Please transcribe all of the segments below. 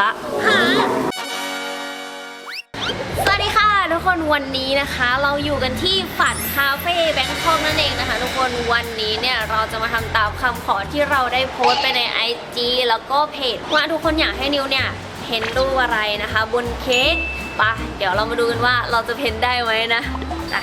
ละ สวัสดีค่ะทุกคนวันนี้นะคะ เราอยู่กันที่ฝันคาเฟ่แบงคอกนั่นเองนะคะ ทุกคนวันนี้เนี่ยเราจะมาทำตามคำขอที่เราได้โพสต์ไปใน IG แล้วก็เพจว่าทุกคนอยากให้นิวเนี่ยเพ้นรูปอะไรนะคะ บนเค้กปะเดี๋ยวเรามาดูกันว่าเราจะเพ้นได้ไหมนะอะ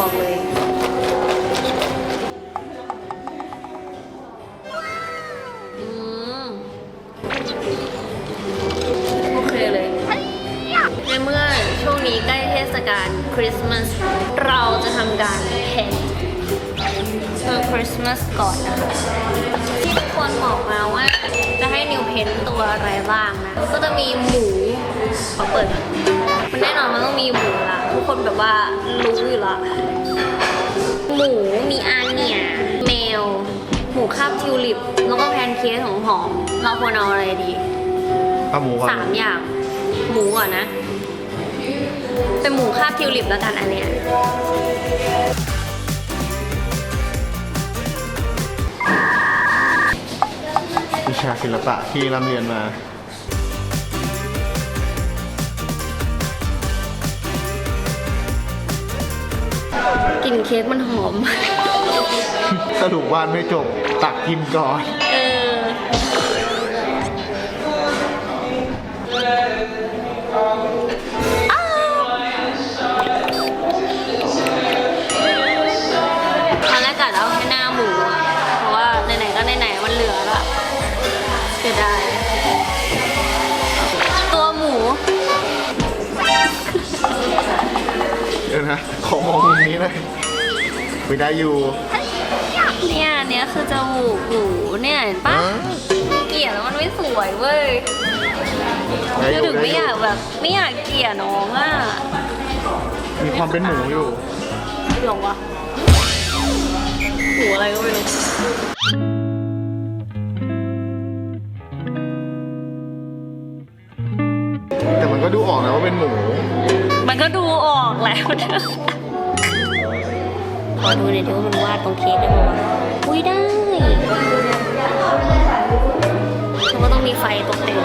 บอกเลย อืม โอเคเลย ในเมื่อช่วงนี้ใกล้เทศกาลคริสต์มาส เราจะทำการเพ้นเพื่อคริสต์มาสก่อนนะคะที่ทุกคนบอกมาว่าจะให้นิวเพ้นตัวอะไรบ้างนะ ก็จะมีหมูขอเปิดมันแน่นอนมันต้องมีหมู คนแบบว่ารู้อยู่ละหมูมีอาเนียแมว หมูคาบทิวลิป แล้วก็แพนเค้กของหอมๆเราควรเอาอะไรดีเอาหมูก่อนสามอย่าง หมูอะนะ เป็นหมูคาบทิวลิปแล้วกันอันเนี้ยวิชาศิลปะที่ร่ำเรียนมา กลิ่นเค้กมันหอม สรุปวานไม่จบตักกินก่อน นะ ขอมองมุมนี้หน่อยไม่ได้อยู่เนี่ยอันเนี้ยคือจมูกหมูเนี่ยเห็นปะเกลี่ยแล้วมันไม่สวยเว้ยได้อคือยู่ถึงได้ไม่ออยยู่ยากแบบไม่อยากเกลี่ยน้องอะมีความเป็นหมูอยู่หรอวะหมูอะไรก็ไม่รู้แต่มันก็ดูออกนะว่าเป็นหมู มันก็ดูออกแล้วขอดูหน่อยดิว่ามันวาดตรงเค้กได้ไหมวะอุ้ยได้แล้วก็ต้องมีไฟตกแต่ง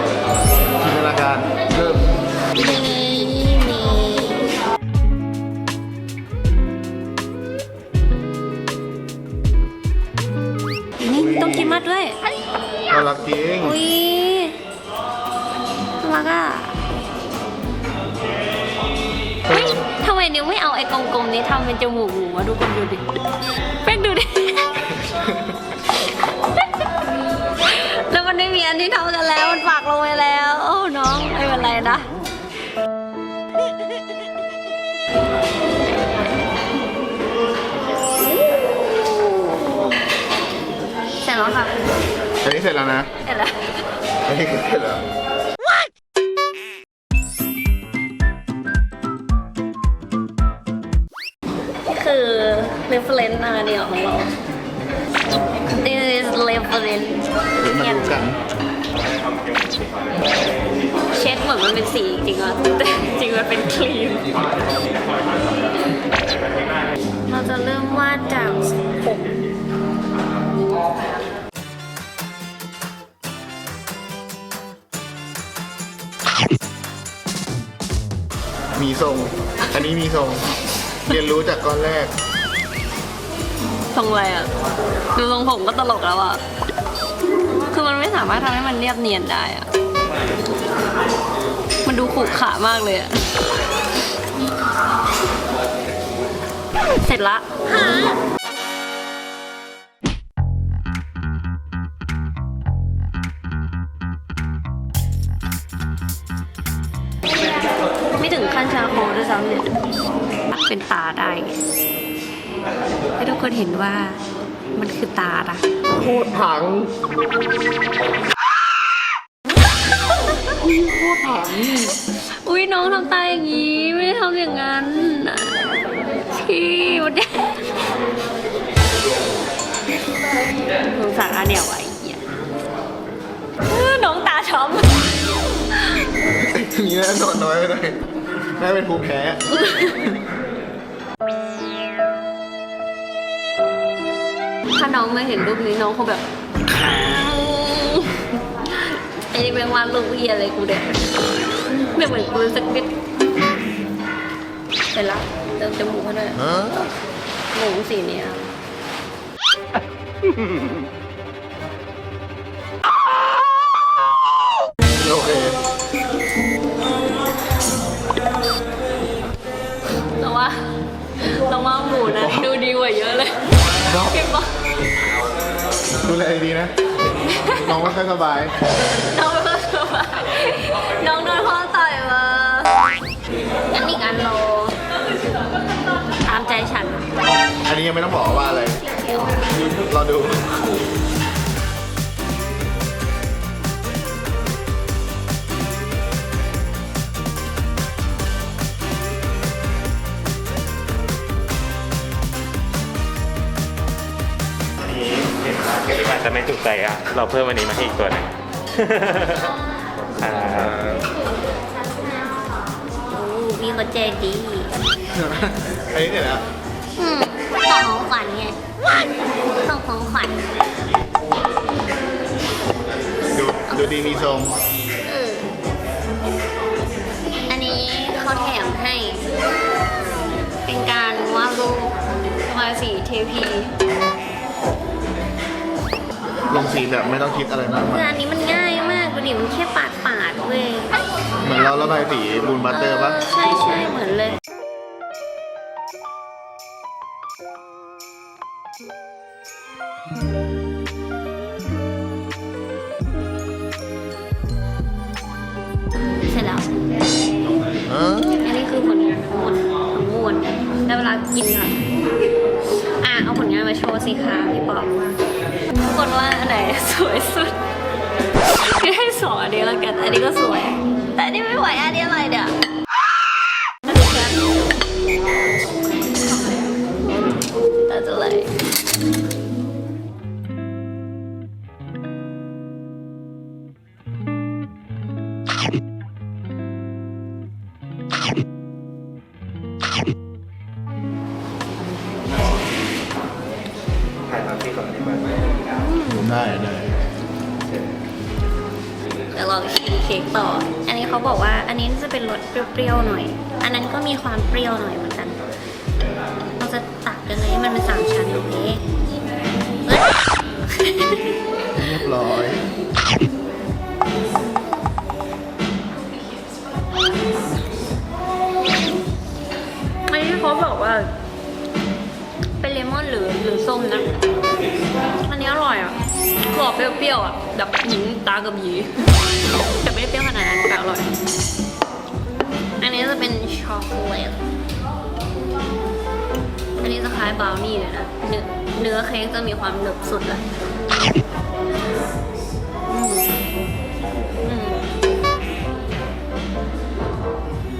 จินตนาการเริ่มมีมี ที่เท่ากันแล้วมันปากลงไปแล้วโอ้น้องไม่เป็นไรนะเสร็จแล้วค่ะอันนี้เสร็จแล้วนะเสร็จแล้วอันนี้คือเสร็จแล้ว คือ reference มาเดียวของเรา this is reference เดี๋ยวมาดูกัน เช็ดเหมือนมันเป็นสีจริงๆอะแต่จริงๆมันเป็นครีม เราจะเริ่มวาดจากผมมีทรง อันนี้มีทรง เรียนรู้จากก้อนแรก ทรงอะไรอะดูทรงผมก็ตลกแล้วอะคือมันไม่ สามารถทำให้มันเรียบเนียนได้อะมันดูขรุขามากเลยอะเสร็จละไม่ถึงขั้นชาโคด้วยซ้ำเนี่ยเป็นตาได้ให้ทุกคนเห็นว่า มันคือตานะพูดผังพูดผังอุ้ยน้องทำตาอย่างนี้ ไม่ได้ทำอย่างนั้นน่ะที่มันเนี่ยสงสารอาเนี่ยไว้เหี้ยเออน้องตาช้ำนี่นะนอนน้อยไปหน่อยแม่เป็นภูมิแพ้ ถ้าน้องมาเห็นรูปนี้น้องคงแบบไอ้นี่เป็นวาดรูปเฮียอะไรกูเนี่ยไม่เหมือนกูสักนิดเสร็จแล้วเติมจมูกเขาด้วยหมูสีเนี้ยโอเคแต่ว่าเราว่าหมูนะดูดีกว่าเยอะเลยเนาะพี่บอก ดูแลดีๆนะ น้องไม่ค่อยสบาย น้องไม่ค่อยสบายน้องโดนพ่อต่อยมาอันนี้อันโลตามใจฉัน อันนี้ยังไม่ต้องบอกว่าอะไร รอดู ถูกใจอะ เราเพิ่มอันนี้มาให้อีกตัวหนึง อ่าโอ้พี่เขาใจดีอันนี้เสร็จแล้ว อืมส่งของขวัญไงส่งของขวัญดูดูดีมีทรงเอออันนี้เขาแถมให้ เป็นการวาดรูปวาดสีเทพี ลงสีแบบไม่ต้องคิดอะไรมากคืมาอยอันนี้มันง่ายมากดูดิมันแค่ปาดปาดๆเว้ยเหมือนเราระบายสีบูนบัตเตอร์ปะใช่ใช่เหมือนเลย เสร็จแล้วอันนี้คือผลงานทั้งหมดทั้งมวลได้เวลากินค่ะอะ เอาผลงานมาโชว์สิคะพี่ป๊อปทุก คนว่าอันไหนสวยสุด ให้สองอันนี้แล้วกัน อันนี้ก็สวย แต่อันนี้ไม่ไหวอันนี้อะไรเดี๋ยว ลองชิมเค้กต่อ อันนี้เขาบอกว่าอันนี้จะเป็นรสเปรี้ยวๆหน่อย อันนั้นก็มีความเปรี้ยวหน่อยเหมือนกัน เราจะตักกันเลยมันเป็นสามชั้นโอเคเรียบร้อย กรอบเปรี้ยวๆอะแบบหืมตากับหยีแต่ไม่ได้เปรี้ยวขนาดนั้นแต่อร่อย อันนี้จะเป็นช็อกโกแลตอันนี้จะคล้ายบราวนี่เลยนะเนื้อเนื้อเค้กจะมีความหนึบสุดเลย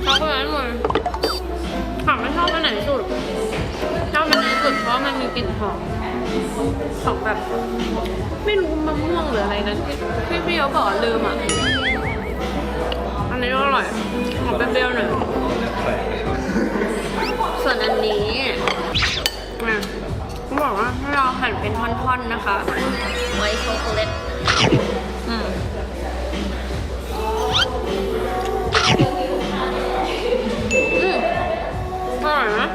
ช็อกโกแลตหมดถามไม่ชอบอันไหนสุดชอบอันนี้สุดเพราะมันมีกลิ่นหอม ของแบบ ไม่รู้มะม่วงหรืออะไรนะที่ที่พี่เขาบอกว่าลืมอะ อันนี้ก็อร่อยหอมเปรี้ยวๆหน่อยส่วนอันนี้อะเขาบอกว่าให้เราหั่นเป็นท่อนๆนะคะ ไวท์ช็อกโกแลตอืมอืมอร่อยนะ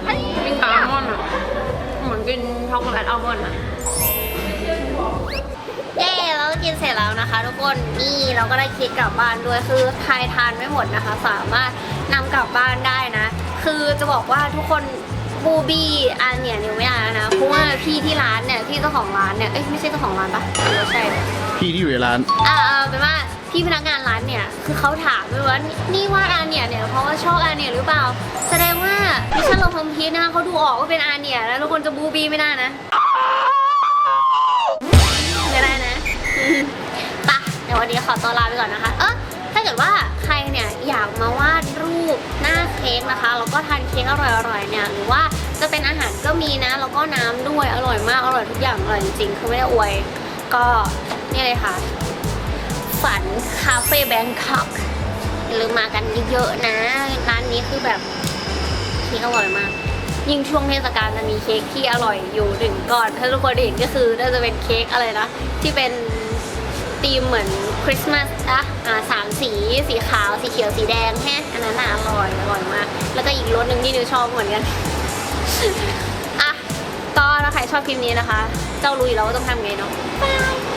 กินช็อกโกแลตอัลมอนด์อะเย้เราก็กินเสร็จแล้วนะคะ ทุกคนนี่เราก็ได้เค้กกลับบ้านด้วยคือใครทานไม่หมดนะคะ สามารถนำกลับบ้านได้นะ คือจะบอกว่าทุกคนบูบี้อันเนี่ยนิวไม่ได้แล้วนะเพราะว่าพี่ที่ร้านเนี่ยพี่เจ้าของร้านเนี่ยเอ้ยไม่ใช่เจ้าของร้านปะหรือว่าใช่ พี่ที่อยู่ในร้าน อ่าเอาเป็นว่า พี่พนักงานร้านเนี่ยคือเขาถามด้วยว่านี่นี่วาดอาเนียเนี่ยเพราะว่าชอบอาเนียหรือเปล่า แสดงว่ามิชชั่นลงความคิดนะคะเขาดูออกว่าเป็นอาเนียแล้วทุกคนจะบูบีไม่ได้นะไม่ได้นะปะเดี๋ยววันนี้ขอตัวลาไปก่อนนะคะ เออถ้าเกิดว่าใครเนี่ยอยากมาวาดรูปหน้าเค้กนะคะแล้วก็ทานเค้กอร่อยๆเนี่ยหรือว่าจะเป็นอาหารก็มีนะ แล้วก็น้ำด้วยอร่อยมากอร่อยทุกอย่างอร่อยจริงๆคือไม่ได้อวย ก็นี่เลยค่ะ ฝันคาเฟ่แบงคอกอย่าลืมมากันเยอะๆนะ ร้านนี้คือแบบเค้กอร่อยมาก ยิ่งช่วงเทศกาลจะมีเค้กที่อร่อยอยู่หนึ่งก่อน ถ้าทุกคนเห็นก็คือน่าจะเป็นเค้กอะไรนะ ที่เป็นธีมเหมือนคริสต์มาสอะอ่าสามสี สีขาว สีเขียว สีแดงแฮะอันนั้นอร่อย อร่อยมาก แล้วก็อีกรสหนึ่งที่นิวชอบเหมือนกันอะก็ถ้าใครชอบคลิปนี้นะคะ เจ้ารู้อยู่แล้วว่าต้องทำไงเนาะบาย